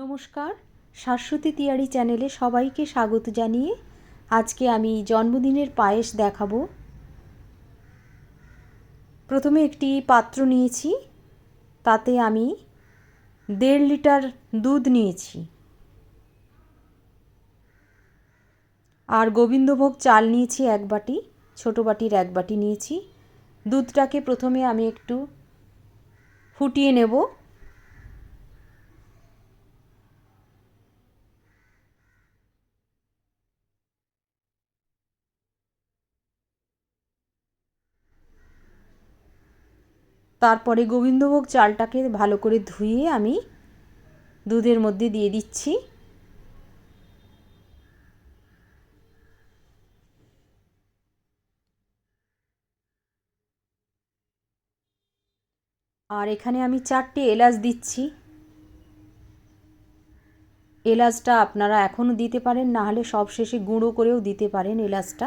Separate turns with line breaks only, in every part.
নমস্কার। শাশ্বতী তিয়ারি চ্যানেলে সবাইকে স্বাগত জানিয়ে আজকে আমি জন্মদিনের পায়েস দেখাবো। প্রথমে একটি পাত্র নিয়েছি, তাতে আমি দেড় লিটার দুধ নিয়েছি। আর গোবিন্দভোগ চাল নিয়েছি এক বাটি, ছোটো বাটির এক বাটি নিয়েছি। দুধটাকে প্রথমে আমি একটু ফুটিয়ে নেব। তারপরে গোবিন্দভোগ চালটাকে ভালো করে ধুয়ে আমি দুধের মধ্যে দিয়ে দিচ্ছি। আর এখানে আমি চারটে এলাচ দিচ্ছি। এলাচটা আপনারা এখনও দিতে পারেন, না হলে সব শেষে গুঁড়ো করেও দিতে পারেন এলাচটা।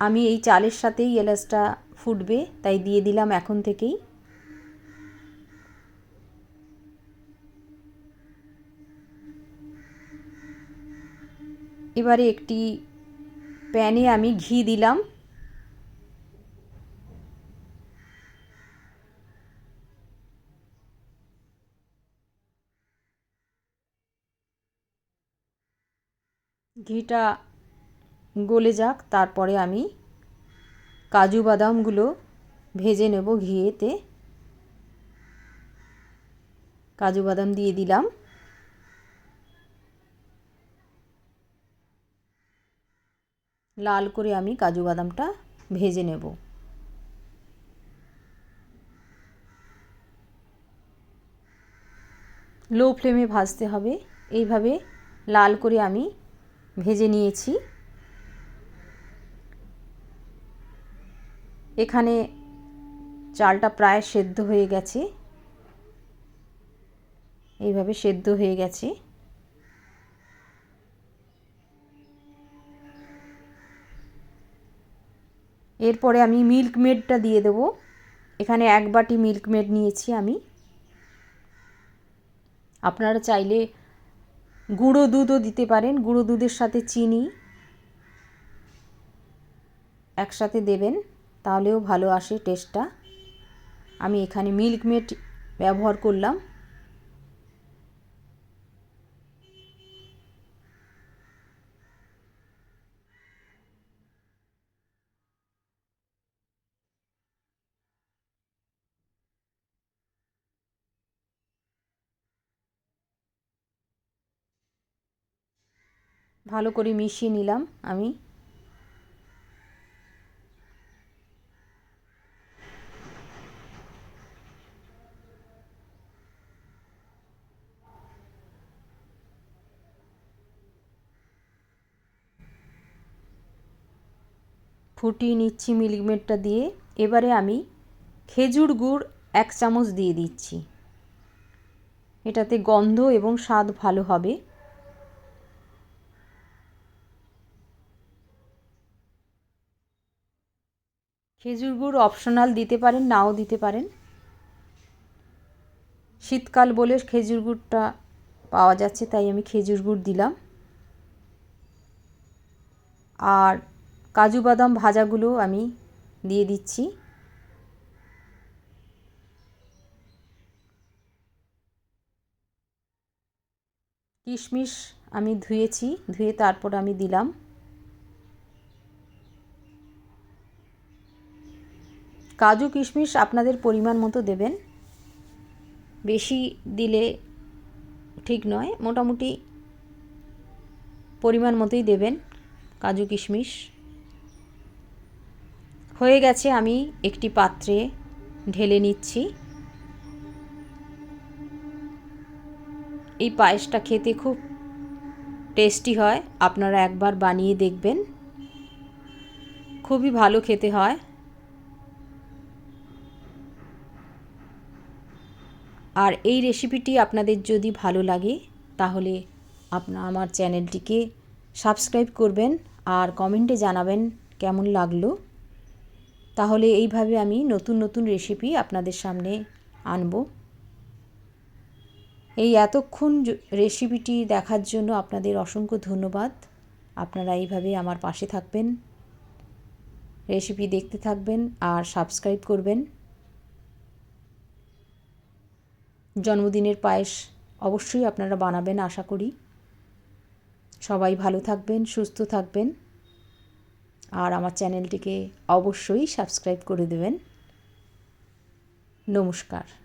আমি এই চালের সাথেই এলাচটা ফুটবে, তাই দিয়ে দিলাম এখন থেকেই। এবারে একটি প্যানে আমি ঘি দিলাম। ঘিটা গলে যাক, তারপরে আমি কাজু বাদামগুলো ভেজে নেব ঘিয়েতে। কাজু বাদাম দিয়ে দিলাম। লাল করে আমি কাজু বাদামটা ভেজে নেব। লো ফ্লেমে ভাজতে হবে। এইভাবে লাল করে আমি ভেজে নিয়েছি। এখানে চালটা প্রায় সেদ্ধ হয়ে গেছে। এইভাবে সেদ্ধ হয়ে গেছে। এরপরে আমি মিল্ক মেডটা দিয়ে দেব। এখানে এক বাটি মিল্ক মেড নিয়েছি আমি। আপনারা চাইলে গুঁড়ো দুধও দিতে পারেন। গুঁড়ো দুধের সাথে চিনি একসাথে দেবেন। তাহলেও ভালো আসে টেস্টটা আমি এখানে মিল্ক মেড ব্যবহার করলাম। ভালো করে মিশিয়ে নিলাম আমি। ফুটিয়ে নিচ্ছি মিল্কমেডটা দিয়ে। এবারে আমি খেজুর গুড় এক চামচ দিয়ে দিচ্ছি। এটাতে গন্ধ এবং স্বাদ ভালো হবে। খেজুর গুড় অপশনাল দিতে পারেন, নাও দিতে পারেন। শীতকাল বলে খেজুর গুড়টা পাওয়া যাচ্ছে, তাই আমি খেজুর গুড় দিলাম। আর কাজু বাদাম ভাজাগুলো আমি দিয়ে দিচ্ছি। কিশমিশ আমি ধুয়েছি, ধুয়ে তারপর আমি দিলাম। কাজু কিশমিশ আপনাদের পরিমাণ মতো দেবেন। বেশি দিলে ঠিক নয়, মোটামুটি পরিমাণ মতোই দেবেন কাজু কিশমিশ। হয়ে গেছে, আমি একটি পাত্রে ঢেলে নিচ্ছি। এই পায়েসটা খেতে খুব টেস্টি হয়, আপনারা একবার বানিয়ে দেখবেন। খুবই ভালো খেতে হয়। আর এই রেসিপিটি আপনাদের যদি ভালো লাগে, তাহলে আপনা, আমার চ্যানেলটিকে সাবস্ক্রাইব করবেন আর কমেন্টে জানাবেন কেমন লাগল। তাহলে এইভাবে আমি নতুন নতুন রেসিপি আপনাদের সামনে আনব। এই এতক্ষণ রেসিপিটি দেখার জন্য আপনাদের অসংখ্য ধন্যবাদ। আপনারা এইভাবে আমার পাশে থাকবেন রেসিপি দেখতে থাকবেন আর সাবস্ক্রাইব করবেন। জন্মদিনের পায়েস অবশ্যই আপনারা বানাবেন, আশা করি। সবাই ভালো থাকবেন, সুস্থ থাকবেন। আর আমার চ্যানেলটিকে অবশ্যই সাবস্ক্রাইব করে দেবেন। নমস্কার।